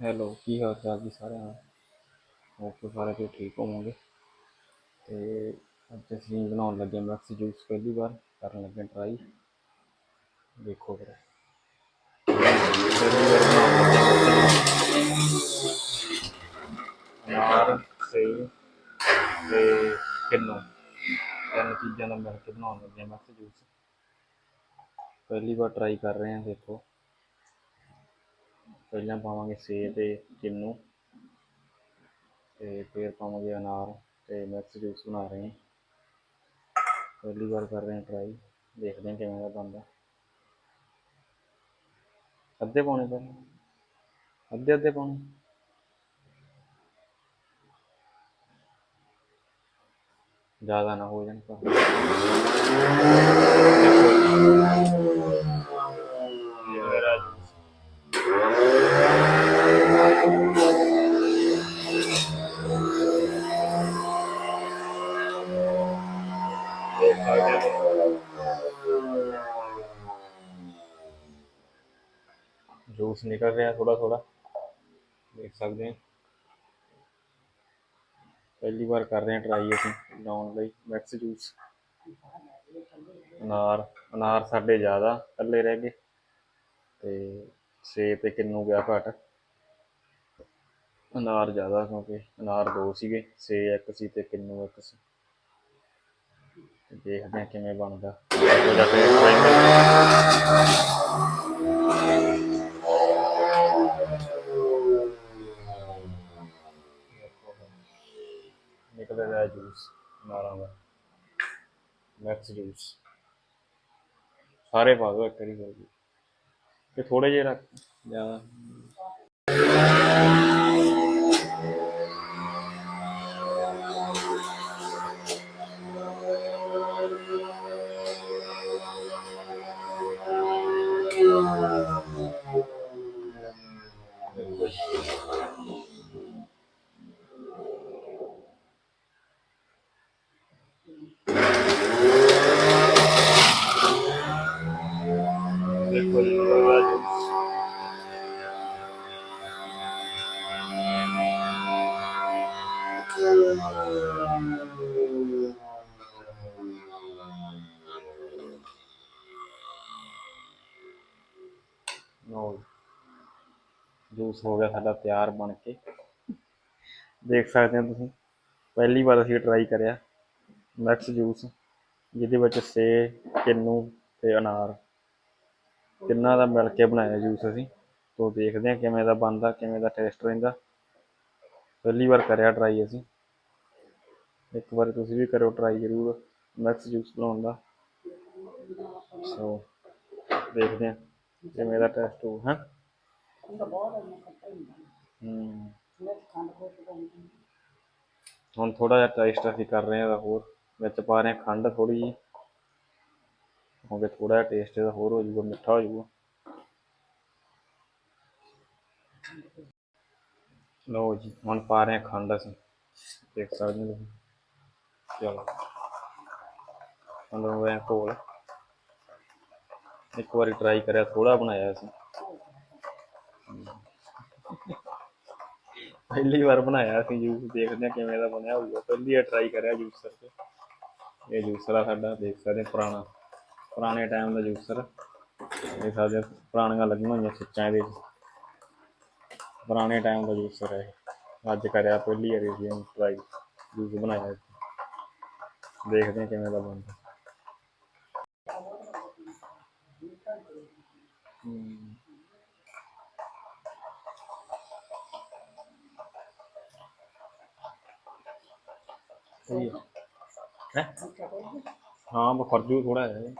Hello, ਕੀ ਹਾਲ ਚਾਲ ਜੀ ਸਾਰਿਆਂ ਦਾ? ਹੋਪ ਕਿ ਸਾਰੇ ਤੁਸੀਂ ਠੀਕ ਹੋਵੋਗੇ। ਤੇ ਅੱਜ ਅਸੀਂ ਬਣਾਉਣ ਲੱਗੇ ਮਿਕਸ ਜੂਸ ਪਹਿਲੀ ਵਾਰ, ਕਰਨ ਲੱਗੇ ਟਰਾਈ ਦੇਖੋ ਫਿਰ। ਅਨਾਰ ਸੇਬ ਤੇ ਕਿੰਨੂ ਤਿੰਨ ਚੀਜ਼ਾਂ ਦਾ ਮਿਲ ਕੇ ਬਣਾਉਣ ਲੱਗੇ ਮਿਕਸ ਜੂਸ। ਪਹਿਲੀ ਵਾਰ ਟਰਾਈ ਕਰ ਰਹੇ ਹਾਂ ਦੇਖੋ। ਪਹਿਲਾਂ ਪਾਵਾਂਗੇ ਸੇਬ ਤੇ ਕਿੰਨੂ ਤੇ ਫਿਰ ਪਾਵਾਂਗੇ ਅਨਾਰ ਤੇ ਮਿਕਸ ਜੂਸ ਬਣਾ ਰਹੇ ਹਾਂ। ਪਹਿਲੀ ਵਾਰ ਕਰ ਰਹੇ ਹਾਂ ਟਰਾਈ ਦੇਖਦੇ ਹਾਂ ਕਿਵੇਂ ਦਾ ਬਣਦਾ। ਅੱਧੇ ਪਾਉਣੇ ਪਹਿਲਾਂ। ਅੱਧੇ ਅੱਧੇ ਪਾਉਣੇ। ਜ਼ਿਆਦਾ ਨਾ ਹੋ ਜਾਣ ਪਰ ਇਹ ਮੇਰਾ ਜੂਸ ਦੇਖ ਸਕਦੇ ਹੋ ਜੂਸ ਨਿਕਲ ਰਿਹਾ ਥੋੜਾ ਥੋੜਾ ਦੇਖ ਸਕਦੇ ਹੋ ਪਹਿਲੀ ਵਾਰ ਕਰ ਰਹੇ ਹਾਂ ਟਰਾਈ ਅਸੀਂ, ਲਾਉਣ ਲਈ ਮਿਕਸ ਜੂਸ ਅਨਾਰ ਅਨਾਰ ਸਾਡੇ ਜ਼ਿਆਦਾ ਇਕੱਲੇ ਰਹਿ ਗਏ, ਤੇ ਸੇਬ ਤੇ ਕਿੰਨੂ ਗਿਆ ਘੱਟ। ਅਨਾਰ ਜ਼ਿਆਦਾ ਕਿਉਂਕਿ ਅਨਾਰ ਦੋ ਸੀਗੇ ਸੇਬ ਇੱਕ ਸੀ ਤੇ ਕਿੰਨੂ ਇੱਕ ਸੀ। ਦੇਖਦੇ ਹਾਂ ਕਿਵੇਂ ਬਣਦਾ। ਇਹੋ ਜਿਹਾ taste ਬਣਦਾ। ਨਿਕਲ ਮਿਕਸ ਜੂਸ ਸਾਰੇ ਪਾ ਦਿਓ ਇੱਕ ਵਾਰੀ ਵੀ। ਤੇ ਥੋੜੇ ਜਿਹੇ ਰੱਖ। ਜ਼ਿਆਦਾ ਦੇਖੋ ਜੀ ਨਿਕਲ ਰਿਹਾ ਜੂਸ ਹੋ ਗਿਆ ਸਾਡਾ ਤਿਆਰ ਬਣ ਕੇ। ਦੇਖ ਸਕਦੇ ਹੋ ਤੁਸੀਂ, ਪਹਿਲੀ ਵਾਰ ਅਸੀਂ ਟਰਾਈ ਕਰਿਆ। ਮੈਕਸ ਜੂਸ ਜਿਹਦੇ ਵਿੱਚ ਸੇ, ਕਿੰਨੂ ਤੇ ਅਨਾਰ। ਤਿੰਨਾਂ ਦਾ ਮਿਲ ਕੇ ਬਣਾਇਆ ਜੂਸ ਅਸੀਂ। ਤੋਂ ਦੇਖਦੇ ਹਾਂ ਕਿਵੇਂ ਦਾ ਬਣਦਾ, ਕਿਵੇਂ ਦਾ ਟੇਸਟ ਰਹਿੰਦਾ। ਪਹਿਲੀ ਵਾਰ ਕਰਿਆ ਟਰਾਈ ਅਸੀਂ। ਇੱਕ ਵਾਰ ਤੁਸੀਂ ਵੀ ਕਰੋ ਟਰਾਈ ਜ਼ਰੂਰ ਮਿਕਸ ਜੂਸ ਬਣਾਉਣ ਦਾ। ਸੋ ਦੇਖਦੇ ਹਾਂ ਕਿਵੇਂ ਦਾ ਟੇਸਟ ਹੋ ਹੈ। ਹੂੰ। ਹੁਣ ਥੋੜਾ ਜਿਹਾ ਟੇਸਟ ਅਸੀਂ ਕਰ ਰਹੇ ਹਾਂ ਇਹਦਾ ਹੋਰ। ਵਿੱਚ ਪਾ ਰਹੇ ਹਾਂ ਖੰਡ ਥੋੜੀ ਜਿਹੀ। ਕਿਉਂਕਿ ਥੋੜਾ ਜਿਹਾ ਟੇਸਟ ਇਹਦਾ ਹੋਰ ਹੋ ਜਾਊਗਾ, ਮਿੱਠਾ ਹੋ ਜਾਊਗਾ। ਲਓ ਜੀ, ਹੁਣ ਪਾ ਰਹੇ ਹਾਂ ਖੰਡ ਅਸੀਂ, ਦੇਖ ਸਕਦੇ ਹੋ ਚਲੋ ਅੰਦਰ ਹੋਇਆ ਘੋਲ। ਇੱਕ ਵਾਰੀ ਟਰਾਈ ਕਰਿਆ ਥੋੜਾ ਬਣਾਇਆ ਅਸੀਂ। ਪਹਿਲੀ ਵਾਰ ਬਣਾਇਆ ਅਸੀਂ ਜੂਸ ਦੇਖਦੇ ਹਾਂ ਕਿਵੇਂ ਦਾ ਬਣਿਆ ਹੋਊਗਾ। ਪਹਿਲੀ ਵਾਰ ਟਰਾਈ ਕਰਿਆ ਜੂਸਰ ਤੇ ਇਹ ਜੂਸਰ ਆ ਸਾਡਾ, ਦੇਖ ਸਕਦੇ ਪੁਰਾਣਾ। ਪੁਰਾਣੇ ਟਾਈਮ ਦਾ ਜੂਸਰ। ਇਹ ਸਾਡੇ ਪੁਰਾਣੀਆਂ ਲੱਗੀਆਂ ਹੋਈਆਂ ਸੁੱਚਾਂ ਇਹਦੇ ਪੁਰਾਣੇ ਟਾਈਮ ਦਾ ਜੂਸਰ ਹੈ ਅੱਜ ਕਰਿਆ, ਪਹਿਲੀ ਵਾਰੀ ਅਸੀਂ ਟਰਾਈ ਜੂਸ ਬਣਾਇਆ ਦੇਖਦੇ ਹਾਂ ਕਿਵੇਂ ਦਾ ਬਣਦਾ। ਸਹੀ ਹੈ? ਹਾਂ ਬਖਰ ਜੂ ਥੋੜਾ ਹੈ।